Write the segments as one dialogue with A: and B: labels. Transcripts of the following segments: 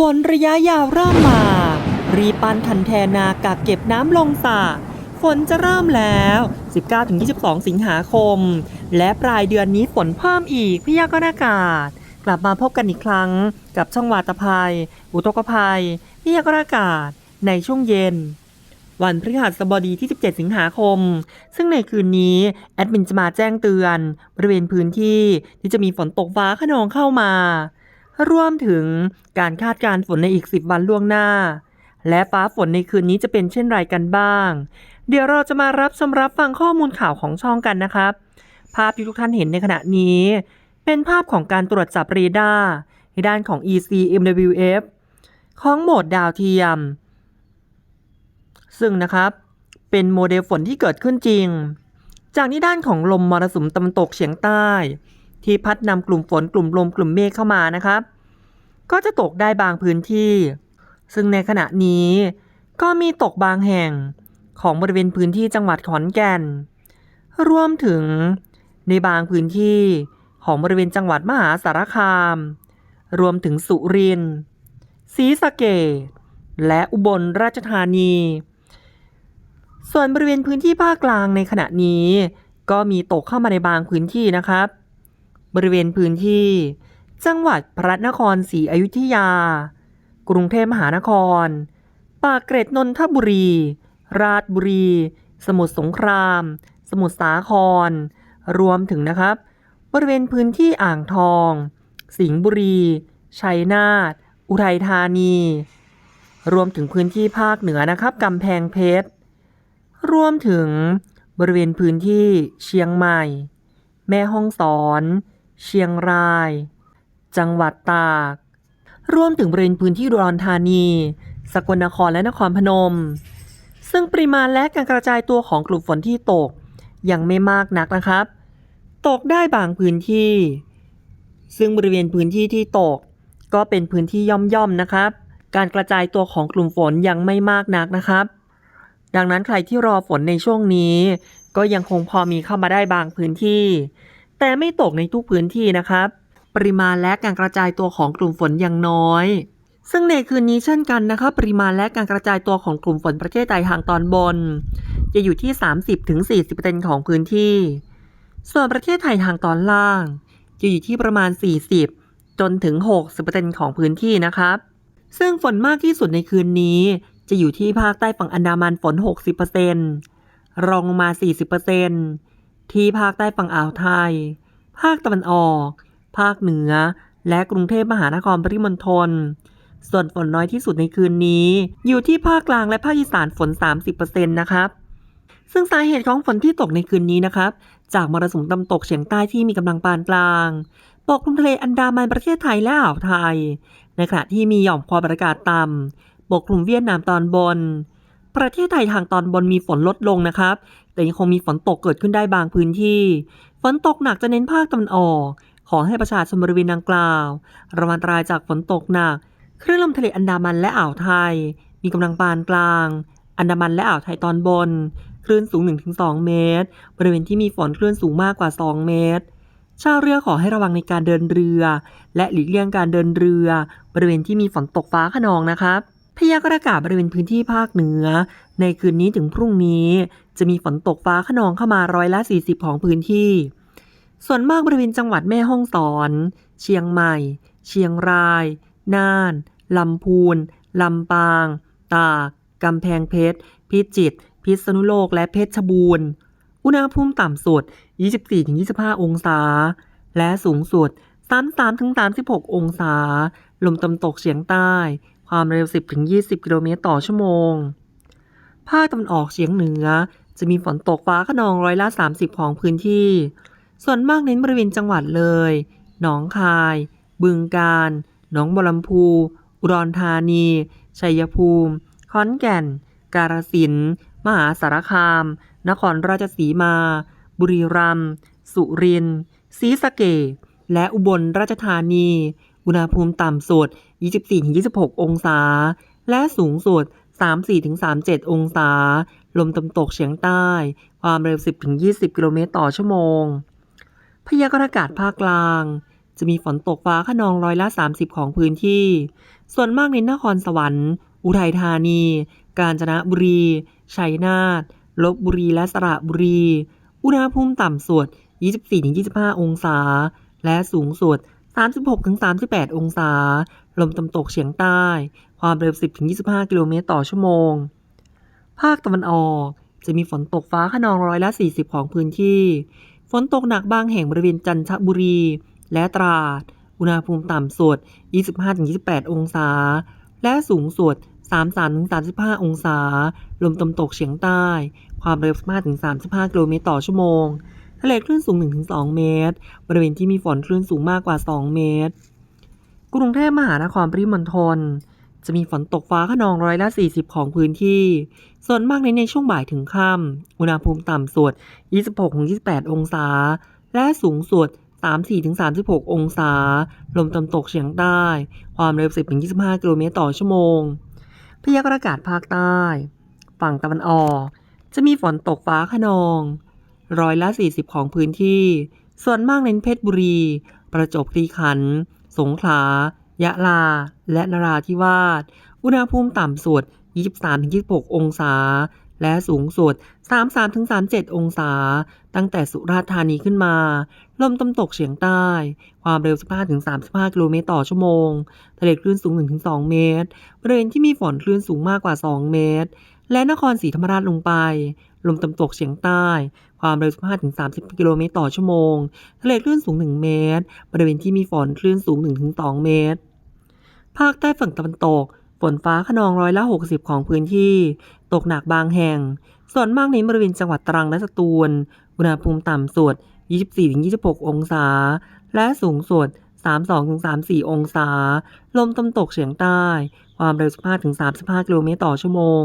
A: ฝนระยะยาวเริ่มมา รีปันทันแทนากักเก็บน้ำลงสระฝนจะเริ่มแล้ว 19-22 สิงหาคม และปลายเดือนนี้ฝนเพิ่มอีกพยากรณ์อากาศ กลับมาพบกันอีกครั้ง กับช่องวาตภัย อุทกภัยพยากรณ์อากาศ ในช่วงเย็น วันพฤหัสบดีที่ 17 สิงหาคม ซึ่งในคืนนี้ แอดมินจะมาแจ้งเตือน บริเวณพื้นที่ที่จะมีฝนตกฟ้าขนองเข้ามา รวมถึงการคาดการฝนในอีก 10 วันล่วงหน้า และฟ้าฝนในคืนนี้จะเป็นเช่นไรกันบ้าง เดี๋ยวเราจะมารับชมรับฟังข้อมูลข่าวของช่องกันนะครับ ภาพที่ทุกท่านเห็นในขณะนี้ เป็นภาพของการตรวจจับเรดาร์ในด้านของ ECMWF ของโหมดดาวเทียม ซึ่งนะครับ เป็นโมเดลฝนที่เกิดขึ้นจริง จากนี้ด้านของลมมรสุมตะวันตกเฉียงใต้ ที่พัดนำกลุ่มฝนกลุ่มลมกลุ่มเมฆเข้ามานะครับ ก็จะตกได้บางพื้นที่ ซึ่งในขณะนี้ก็มีตกบางแห่งของบริเวณพื้นที่จังหวัดขอนแก่น รวมถึงในบางพื้นที่ของบริเวณจังหวัดมหาสารคาม รวมถึงสุรินทร์ศรีสะเกษและอุบลราชธานี ส่วนบริเวณพื้นที่ภาคกลางในขณะนี้ ก็มีตกเข้ามาในบางพื้นที่นะครับ บริเวณพื้นที่ จังหวัดพระนครศรีอยุธยา กรุงเทพมหานคร ปากเกร็ดนนทบุรี ราชบุรี สมุทรสงคราม สมุทรสาคร รวมถึงนะครับ บริเวณพื้นที่อ่างทอง สิงห์บุรี ชัยนาท อุทัยธานี รวมถึงพื้นที่ภาคเหนือนะครับกำแพงเพชร รวมถึงบริเวณพื้นที่เชียงใหม่ แม่ฮ่องสอน เชียงราย จังหวัดตาก รวมถึงบริเวณพื้นที่อุดรธานี สกลนครและนครพนม ซึ่งปริมาณและการกระจายตัวของกลุ่มฝนที่ตก ยังไม่มากนักนะครับ ตกได้บางพื้นที่ ซึ่งบริเวณพื้นที่ที่ตก ก็เป็นพื้นที่ย่อมๆนะครับ การกระจายตัวของกลุ่มฝนยังไม่มากนักนะครับ ดังนั้นใครที่รอฝนในช่วงนี้ ก็ยังคงพอมีเข้ามาได้บางพื้นที่ แต่ไม่ตกในทุกพื้นที่นะครับ ปริมาณและการกระจายตัวของกลุ่มฝนยังน้อยซึ่งในคืนนี้เช่นกันนะครับปริมาณและการกระจายตัวของกลุ่มฝนประเทศไทยทางตอนบน จะอยู่ที่ 30-40%ของพื้นที่ ส่วนประเทศไทยทางตอนล่าง จะอยู่ที่ประมาณ 40 จนถึง 60%ของพื้นที่นะครับ ซึ่งฝนมากที่สุดในคืนนี้ จะอยู่ที่ภาคใต้ฝั่งอันดามันฝน 60%รองลงมา 40%ที่ภาคใต้ฝั่งอ่าวไทย ภาคตะวันออก ภาคเหนือ และกรุงเทพมหานครปริมณฑล ส่วนฝนน้อยที่สุดในคืนนี้ อยู่ที่ภาคกลางและภาคอีสานฝน 30%นะครับซึ่งสาเหตุของฝนที่ตกในคืนนี้นะครับ จากมรสุมตะวันตกเฉียงใต้ที่มีกำลังปานกลาง ปกคลุมทะเลอันดามันประเทศไทยและอ่าวไทย ในขณะที่มีหย่อมความกดอากาศต่ำปกคลุมเวียดนามตอนบน ประเทศไทยทางตอนบนมีฝนลดลงนะครับ แต่ยังคงมีฝนตกเกิดขึ้นได้บางพื้นที่ ฝนตกหนักจะเน้นภาคตะวันออก ขอให้ประชาชนบริเวณดังกล่าวระมัดระวังจากฝนตกหนักคลื่นลมทะเลอันดามันและอ่าวไทย มีกำลังปานกลาง อันดามันและอ่าวไทยตอนบน คลื่นสูง 1-2 เมตร บริเวณที่มีฝนคลื่นสูงมากกว่า 2 เมตร ชาวเรือขอให้ระวังในการเดินเรือ และหลีกเลี่ยงการเดินเรือ บริเวณที่มีฝนตกฟ้าขนองนะครับพยากรณ์อากาศบริเวณพื้นที่ภาคเหนือ ในคืนนี้ถึงพรุ่งนี้ จะมีฝนตกฟ้าขนองเข้ามาร้อยละ 40 ของพื้นที่ ส่วนมากบริเวณจังหวัดแม่ฮ่องสอน เชียงใหม่ เชียงราย น่าน ลำพูน ลำปาง ตาก กำแพงเพชร พิจิตร พิษณุโลก และเพชรบูรณ์ อุณหภูมิต่ำสุด 24-25 องศา และสูงสุด 33-36 องศา ลมตะวันตกเฉียงใต้ ความเร็ว 10-20 กิโลเมตรต่อชั่วโมง ภาคตะวันออกเฉียงเหนือ จะมีฝนตกฟ้าขนองร้อยละ 30 ของพื้นที่ ส่วนมากเน้นบริเวณจังหวัดเลย หนองคาย บึงกาฬ หนองบัวลำพู อุดรธานี ชัยภูมิ ขอนแก่น กาฬสินธุ์มหาสารคาม นครราชสีมา บุรีรัมย์ สุรินทร์ ศรีสะเกษและอุบลราชธานี อุณหภูมิต่ำสุด 24-26 องศา และสูงสุด 34-37 องศา ลมตะวันตกเฉียงใต้ ความเร็ว 10-20 กิโลเมตรต่อชั่วโมง พยากรณ์อากาศภาคกลาง จะมีฝนตกฟ้าขนองร้อยละ 30 ของพื้นที่ ส่วนมากในนครสวรรค์ อุทัยธานี กาญจนบุรี ชัยนาท ลบบุรีและสระบุรี อุณหภูมิต่ำสุด 24-25 องศา และสูงสุด 36-38 องศา ลมตะวันตกเฉียงใต้ ความเร็ว 10-25 กิโลเมตรต่อชั่วโมง ภาคตะวันออกจะมีฝนตกฟ้าขนองร้อยละ 40 ของพื้นที่ ฝนตกหนักบางแห่งบริเวณจันทบุรี และตราด อุณหภูมิต่ำสุด 25-28 องศา และสูงสุด 33-35 องศา ลมตะวันตกเฉียงใต้ ความเร็ว 15-35 กิโลเมตรต่อชั่วโมง ทะเลคลื่นสูง 1-2 เมตร บริเวณที่มีฝนคลื่นสูงมากกว่า 2 เมตร กรุงเทพมหานครปริมณฑล จะมีฝนตกฟ้าขนองร้อยละ 40 ของพื้นที่ ส่วนมากในในช่วงบ่ายถึงค่ำ อุณหภูมิต่ำสุด 26-28 องศา และสูงสุด 34-36 องศา ลมตะวันตกเฉียงใต้ ความเร็ว 10-25 กิโลเมตรต่อชั่วโมง พยากรณ์อากาศภาคใต้ ฝั่งตะวันออก จะมีฝนตกฟ้าขนองร้อยละ 40 ของพื้นที่ ส่วนมากเน้นเพชรบุรี ประจวบคีรีขันธ์สงขลา ยะลา และนราธิวาส อุณหภูมิต่ำสุด 23-26 องศา และสูงสุด 33-37 องศา ตั้งแต่สุราษฎร์ธานีขึ้นมา ลมตะวันตกเฉียงใต้ ความเร็ว 15-35 กิโลเมตรต่อชั่วโมง ทะเลคลื่นสูง 1-2 เมตร บริเวณที่มีฝนคลื่นสูงมากกว่า 2 เมตร และนครศรีธรรมราชลงไป ลมตะวันตกเฉียงใต้ ความเร็ว 15-30 กิโลเมตรต่อชั่วโมง ทะเลคลื่นสูง 1 เมตร บริเวณที่มีฝนคลื่นสูง 1-2 เมตร ภาคใต้ฝั่งตะวันตก ฝนฟ้าขนองร้อยละ 60 ของพื้นที่ ตกหนักบางแห่ง ส่วนมากในบริเวณจังหวัดตรังและสตูล อุณหภูมิต่ำสุด 24-26 องศา และสูงสุด32-34 องศา ลมตะวันตกเฉียงใต้ ความเร็ว 15-35 กิโลเมตรต่อชั่วโมง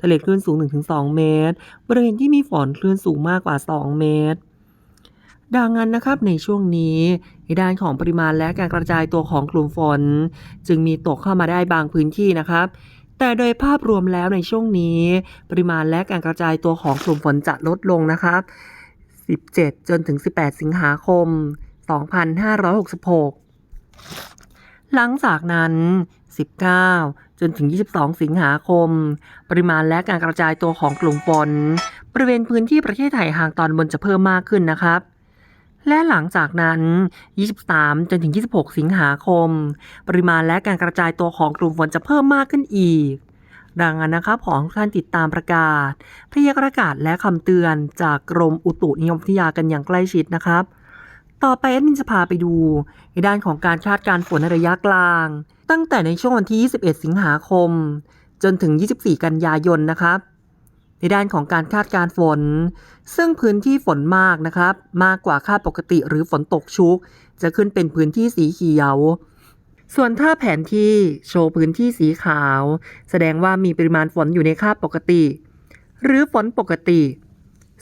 A: ทะเลคลื่นสูง 1-2 เมตร บริเวณที่มีฝนคลื่นสูงมากกว่า 2 เมตร ดังนั้นนะครับในช่วงนี้ในด้านของปริมาณและการกระจายตัวของกลุ่มฝน จึงมีตกเข้ามาได้บางพื้นที่นะครับแต่โดยภาพรวมแล้วในช่วงนี้ ปริมาณและการกระจายตัวของกลุ่มฝนจะลดลงนะครับ 17 จนถึง 18 สิงหาคม 2566 หลังจากนั้น 19 จนถึง 22 สิงหาคม ปริมาณและการกระจายตัวของกลุ่มฝนบริเวณพื้นที่ประเทศไทยห่างตอนบนจะเพิ่มมากขึ้นนะครับและหลังจากนั้น 23 จนถึง 26 สิงหาคม ปริมาณและการกระจายตัวของกลุ่มฝนจะเพิ่มมากขึ้นอีก ดังนั้นนะครับขอทุกท่านติดตามประกาศ พยากรณ์อากาศและคำเตือนจากกรมอุตุนิยมวิทยากันอย่างใกล้ชิดนะครับ ต่อไปแอดมินจะพาไปดู ในด้านของการคาดการฝนในระยะกลาง ตั้งแต่ในช่วงวันที่ 21 สิงหาคม จนถึง 24 กันยายนนะครับ ในด้านของการคาดการฝน ซึ่งพื้นที่ฝนมากนะครับ มากกว่าค่าปกติหรือฝนตกชุก จะขึ้นเป็นพื้นที่สีเขียว ส่วนถ้าแผนที่โชว์พื้นที่สีขาว แสดงว่ามีปริมาณฝนอยู่ในค่าปกติ หรือฝนปกติ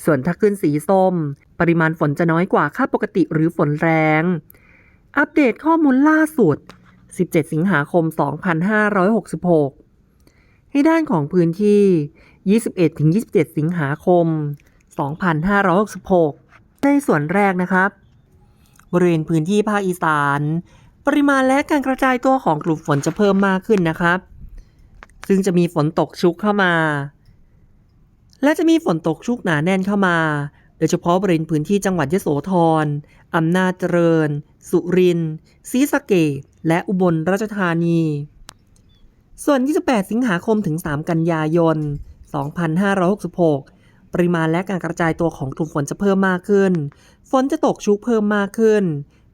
A: ส่วนถ้าขึ้นสีส้ม ปริมาณฝนจะน้อยกว่าค่าปกติหรือฝนแรง อัปเดตข้อมูลล่าสุด 17 สิงหาคม 2566 ให้ด้านของพื้นที่ 21-27 สิงหาคม 2566 ในส่วนแรกนะครับ บริเวณพื้นที่ภาคอีสาน ปริมาณและการกระจายตัวของกลุ่มฝนจะเพิ่มมากขึ้นนะครับ ซึ่งจะมีฝนตกชุกเข้ามาและจะมีฝนตกชุกหนาแน่นเข้ามา ดยเฉพาะบริเวณพื้นที่จังหวัดยโสธร อำนาจเจริญ สุรินทร์ศรีสะเกษและอุบลราชธานี ส่วน 28 สิงหาคมถึง 3 กันยายน 2566 ปริมาณและการกระจายตัวของกลุ่มฝนจะเพิ่มมากขึ้น ฝนจะตกชุกเพิ่มมากขึ้น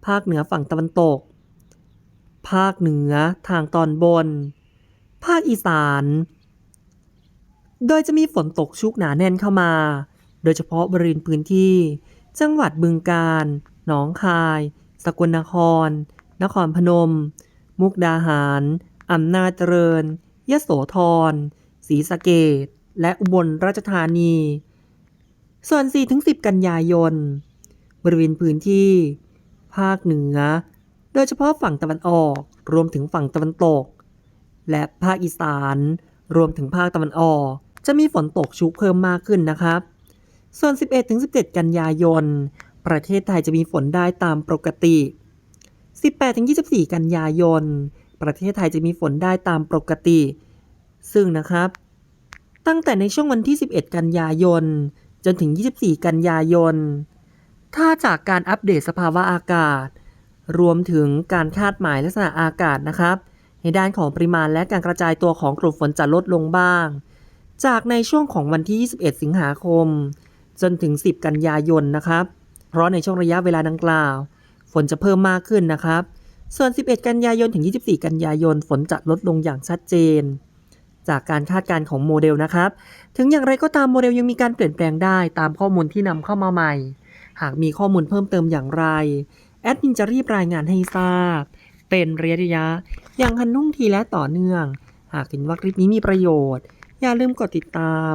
A: ภาคเหนือฝั่งตะวันตก ภาคเหนือทางตอนบน ภาคอีสาน โดยจะมีฝนตกชุกหนาแน่นเข้ามา โดยเฉพาะบริเวณพื้นที่ จังหวัดบึงกาฬ หนองคาย สกลนคร นครพนม มุกดาหาร อำนาจเจริญ ยโสธร ศรีสะเกษและอุบลราชธานี ส่วน 4-10 กันยายน บริเวณพื้นที่ ภาคเหนือ โดยเฉพาะฝั่งตะวันออก รวมถึงฝั่งตะวันตก และภาคอีสาน รวมถึงภาคตะวันออก จะมีฝนตกชุกเพิ่มมากขึ้นนะครับ ส่วน 11-17 กันยายน ประเทศไทยจะมีฝนได้ตามปกติ 18-24 กันยายน ประเทศไทยจะมีฝนได้ตามปกติ ซึ่งนะครับ ตั้งแต่ในช่วงวันที่ 11 กันยายน จนถึง 24 กันยายน ถ้าจากการอัปเดตสภาวะอากาศ รวมถึงการคาดหมายลักษณะอากาศนะครับ ในด้านของปริมาณและการกระจายตัวของกลุ่มฝนจะลดลงบ้าง จากในช่วงของวันที่ 21 สิงหาคม จนถึง 10 กันยายนนะครับ เพราะในช่วงระยะเวลาดังกล่าว ฝนจะเพิ่มมากขึ้นนะครับ ส่วน 11 กันยายนถึง 24 กันยายนฝนจะลดลงอย่างชัดเจน จากการคาดการณ์ของโมเดลนะครับ ถึงอย่างไรก็ตามโมเดลยังมีการเปลี่ยนแปลงได้ตามข้อมูลที่นำเข้ามาใหม่ หากมีข้อมูลเพิ่มเติมอย่างไรแอดมินจะรีบรายงานให้ทราบ เป็นระยะระยะอย่างทันท่งทีและต่อเนื่อง หากเห็นว่าคลิปนี้มีประโยชน์ อย่าลืมกดติดตาม